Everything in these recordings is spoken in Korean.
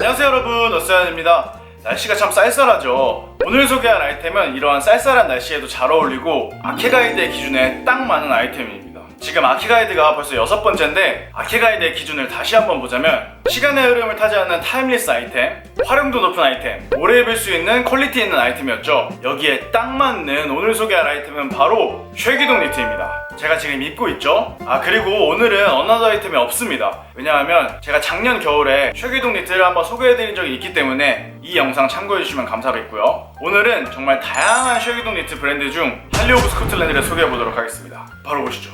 안녕하세요 여러분. 어스연입니다. 날씨가 참 쌀쌀하죠. 오늘 소개할 아이템은 이러한 쌀쌀한 날씨에도 잘 어울리고 아케가이드의 기준에 딱 맞는 아이템입니다. 지금 아케가이드가 벌써 여섯 번째인데 아케가이드의 기준을 다시 한번 보자면 시간의 흐름을 타지 않는 타임리스 아이템 활용도 높은 아이템 오래 입을 수 있는 퀄리티 있는 아이템이었죠. 여기에 딱 맞는 오늘 소개할 아이템은 바로 쉐기동 니트입니다 제가 지금 입고 있죠? 아 그리고 오늘은 어나더 아이템이 없습니다. 왜냐하면 제가 작년 겨울에 쉐기동 니트를 한번 소개해드린 적이 있기 때문에 이 영상 참고해주시면 감사하겠고요. 오늘은 정말 다양한 쉐기동 니트 브랜드 중 할리 오브 스코틀랜드를 소개해보도록 하겠습니다. 바로 보시죠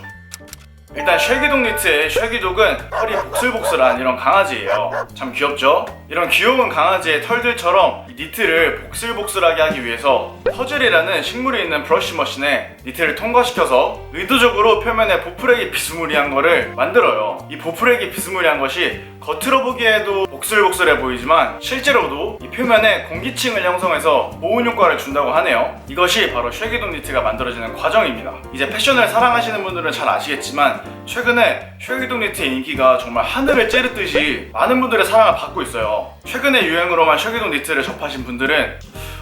일단 쉐기독 니트의 쉐기독은 털이 복슬복슬한 이런 강아지예요. 참 귀엽죠? 이런 귀여운 강아지의 털들처럼 이 니트를 복슬복슬하게 하기 위해서 퍼즐이라는 식물이 있는 브러쉬 머신에 니트를 통과시켜서 의도적으로 표면에 보풀액이 비스무리한 거를 만들어요. 이 보풀액이 비스무리한 것이 겉으로 보기에도 복슬복슬해 보이지만 실제로도 이 표면에 공기층을 형성해서 보온 효과를 준다고 하네요. 이것이 바로 쉐기독 니트가 만들어지는 과정입니다. 이제 패션을 사랑하시는 분들은 잘 아시겠지만 최근에 쉐기독 니트의 인기가 정말 하늘을 찌르듯이 많은 분들의 사랑을 받고 있어요. 최근에 유행으로만 쉐기독 니트를 접하신 분들은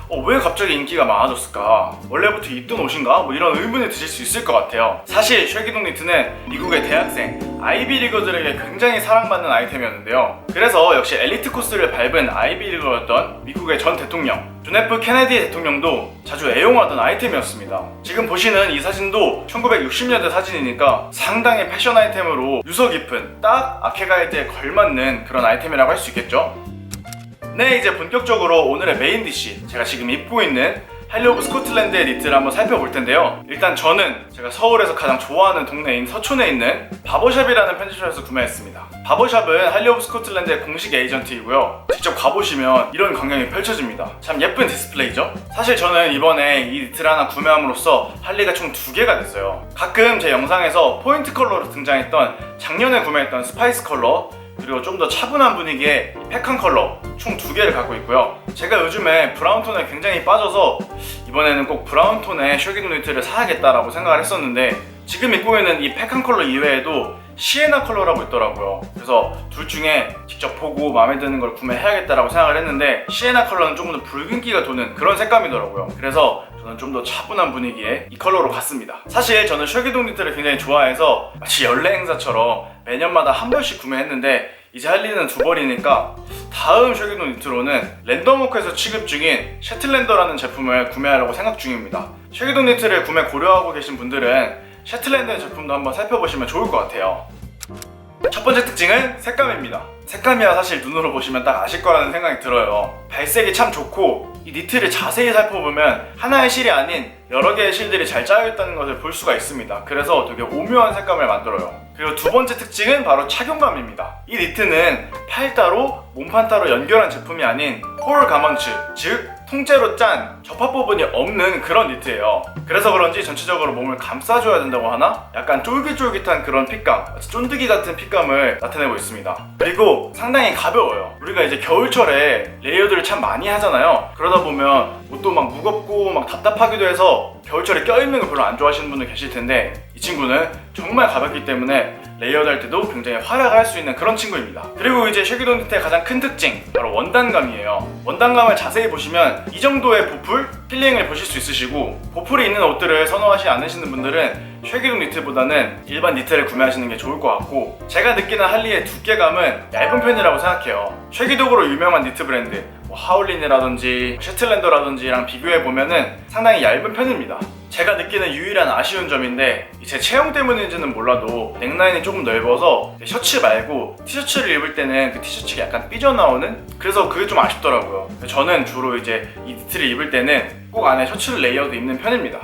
어, 왜 갑자기 인기가 많아졌을까? 원래부터 입던 옷인가? 뭐 이런 의문이 드실 수 있을 것 같아요. 사실 쉐기독 니트는 미국의 대학생 아이비리거들에게 굉장히 사랑받는 아이템이었는데요. 그래서 역시 엘리트 코스를 밟은 아이비리거였던 미국의 전 대통령 존 F 케네디 대통령도 자주 애용하던 아이템이었습니다. 지금 보시는 이 사진도 1960년대 사진이니까 상당히 패션 아이템으로 유서 깊은 딱 아케가이드에 걸맞는 그런 아이템이라고 할 수 있겠죠? 네 이제 본격적으로 오늘의 메인 디시 제가 지금 입고 있는 할리 오브 스코틀랜드의 니트를 한번 살펴볼 텐데요. 일단 저는 제가 서울에서 가장 좋아하는 동네인 서촌에 있는 바버샵이라는 편집샵에서 구매했습니다. 바버샵은 할리 오브 스코틀랜드의 공식 에이전트이고요. 직접 가보시면 이런 광경이 펼쳐집니다. 참 예쁜 디스플레이죠? 사실 저는 이번에 이 니트를 하나 구매함으로써 할리가 총 두 개가 됐어요. 가끔 제 영상에서 포인트 컬러로 등장했던 작년에 구매했던 스파이스 컬러 그리고 좀 더 차분한 분위기의 이 팩한 컬러 총 두 개를 갖고 있고요. 제가 요즘에 브라운톤에 굉장히 빠져서 이번에는 꼭 브라운톤의 쉐기드 니트를 사야겠다라고 생각을 했었는데 지금 입고 있는 이 팩한 컬러 이외에도 시에나 컬러라고 있더라고요. 그래서 둘 중에 직접 보고 마음에 드는 걸 구매해야겠다라고 생각을 했는데 시에나 컬러는 조금 더 붉은기가 도는 그런 색감이더라고요. 그래서 저는 좀 더 차분한 분위기의 이 컬러로 갔습니다. 사실 저는 쉐기동 니트를 굉장히 좋아해서 마치 연례 행사처럼 매년마다 한 벌씩 구매했는데 이제 할리는 두 벌이니까 다음 쉐기동 니트로는 랜덤워크에서 취급 중인 셔틀랜더라는 제품을 구매하려고 생각 중입니다. 쉐기동 니트를 구매 고려하고 계신 분들은 셔틀랜드 제품도 한번 살펴보시면 좋을 것 같아요. 첫 번째 특징은 색감입니다. 색감이야 사실 눈으로 보시면 딱 아실 거라는 생각이 들어요. 발색이 참 좋고 이 니트를 자세히 살펴보면 하나의 실이 아닌 여러 개의 실들이 잘 짜여 있다는 것을 볼 수가 있습니다. 그래서 되게 오묘한 색감을 만들어요. 그리고 두 번째 특징은 바로 착용감입니다. 이 니트는 팔 따로 몸판 따로 연결한 제품이 아닌 홀 가망츠, 즉 통째로 짠 접합 부분이 없는 그런 니트예요. 그래서 그런지 전체적으로 몸을 감싸줘야 된다고 하나? 약간 쫄깃쫄깃한 그런 핏감, 쫀득이 같은 핏감을 나타내고 있습니다. 그리고 상당히 가벼워요. 우리가 이제 겨울철에 레이어드를 참 많이 하잖아요. 그러다 보면 옷도 막 무겁고 막 답답하기도 해서 겨울철에 껴입는 거 별로 안 좋아하시는 분들 계실 텐데 이 친구는 정말 가볍기 때문에 레이어드 할 때도 굉장히 활약을 할수 있는 그런 친구입니다. 그리고 이제 쉐기돈 니트의 가장 큰 특징 바로 원단감이에요. 원단감을 자세히 보시면 이 정도의 보풀, 필링을 보실 수 있으시고 보풀이 있는 옷들을 선호하지 않으시는 분들은 쉐기돈 니트보다는 일반 니트를 구매하시는 게 좋을 것 같고 제가 느끼는 할리의 두께감은 얇은 편이라고 생각해요. 쉐기독으로 유명한 니트 브랜드 뭐 하울린이라든지 셔틀랜더라든지랑 비교해 보면 은 상당히 얇은 편입니다. 제가 느끼는 유일한 아쉬운 점인데 제 체형 때문인지는 몰라도 넥라인이 조금 넓어서 셔츠 말고 티셔츠를 입을 때는 그 티셔츠가 약간 삐져나오는 그래서 그게 좀 아쉽더라고요. 저는 주로 이제 이 니트를 입을 때는 꼭 안에 셔츠를 레이어드 입는 편입니다.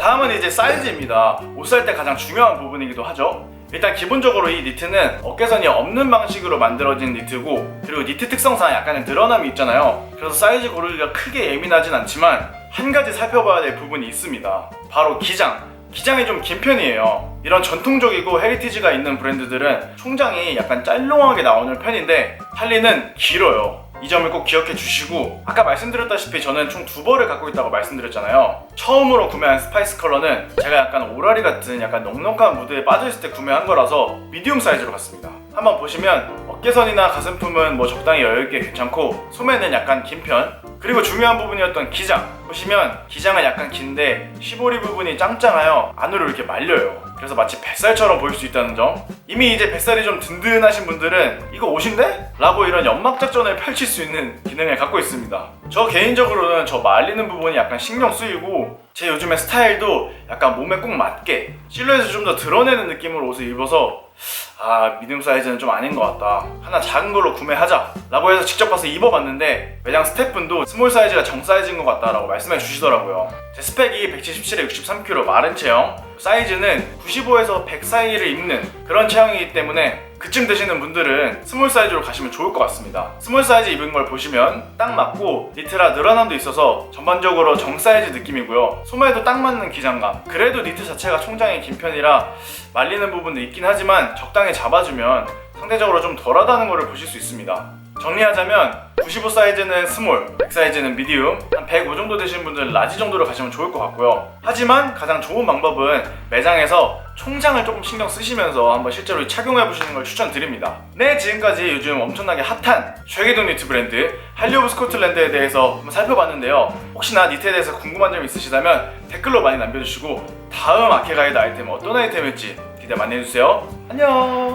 다음은 이제 사이즈입니다. 옷 살 때 가장 중요한 부분이기도 하죠. 일단 기본적으로 이 니트는 어깨선이 없는 방식으로 만들어진 니트고 그리고 니트 특성상 약간의 늘어남이 있잖아요. 그래서 사이즈 고르기가 크게 예민하진 않지만 한 가지 살펴봐야 될 부분이 있습니다. 바로 기장. 기장이 좀 긴 편이에요. 이런 전통적이고 헤리티지가 있는 브랜드들은 총장이 약간 짤롱하게 나오는 편인데 할리는 길어요. 이 점을 꼭 기억해 주시고 아까 말씀드렸다시피 저는 총 두 벌을 갖고 있다고 말씀드렸잖아요 처음으로 구매한 스파이스 컬러는 제가 약간 오라리 같은 약간 넉넉한 무드에 빠져있을 때 구매한 거라서 미디움 사이즈로 갔습니다 한번 보시면 어깨선이나 가슴품은 뭐 적당히 여유있게 괜찮고 소매는 약간 긴 편. 그리고 중요한 부분이었던 기장. 보시면 기장은 약간 긴데 시보리 부분이 짱짱하여 안으로 이렇게 말려요. 그래서 마치 뱃살처럼 보일 수 있다는 점. 이미 이제 뱃살이 좀 든든하신 분들은 이거 옷인데? 라고 이런 연막 작전을 펼칠 수 있는 기능을 갖고 있습니다. 저 개인적으로는 저 말리는 부분이 약간 신경 쓰이고 제 요즘의 스타일도 약간 몸에 꼭 맞게 실루엣을 좀 더 드러내는 느낌으로 옷을 입어서 아 미디움 사이즈는 좀 아닌 것 같다. 하나 작은 걸로 구매하자. 라고 해서 직접 가서 입어봤는데 매장 스태프분도 스몰 사이즈가 정 사이즈인 것 같다 라고 말씀해 주시더라고요. 제 스펙이 177에 63kg 마른 체형. 사이즈는 95에서 100 사이를 입는 그런 체형이기 때문에 그쯤 되시는 분들은 스몰 사이즈로 가시면 좋을 것 같습니다. 스몰 사이즈 입은 걸 보시면 딱 맞고 니트라 늘어남도 있어서 전반적으로 정 사이즈 느낌이고요. 소매도 딱 맞는 기장감. 그래도 니트 자체가 총장이 긴 편이라 말리는 부분도 있긴 하지만 적당히 잡아주면 상대적으로 좀 덜하다는 것을 보실 수 있습니다. 정리하자면 95 사이즈는 스몰, 100 사이즈는 미디움, 한 105 정도 되시는 분들은 라지 정도로 가시면 좋을 것 같고요. 하지만 가장 좋은 방법은 매장에서 총장을 조금 신경 쓰시면서 한번 실제로 착용해 보시는 걸 추천드립니다. 네, 지금까지 요즘 엄청나게 핫한 쉐기동 니트 브랜드 할리오브 스코틀랜드에 대해서 한번 살펴봤는데요. 혹시나 니트에 대해서 궁금한 점 있으시다면 댓글로 많이 남겨주시고 다음 아케 가이드 아이템은 어떤 아이템일지 기대 많이 해주세요. 안녕.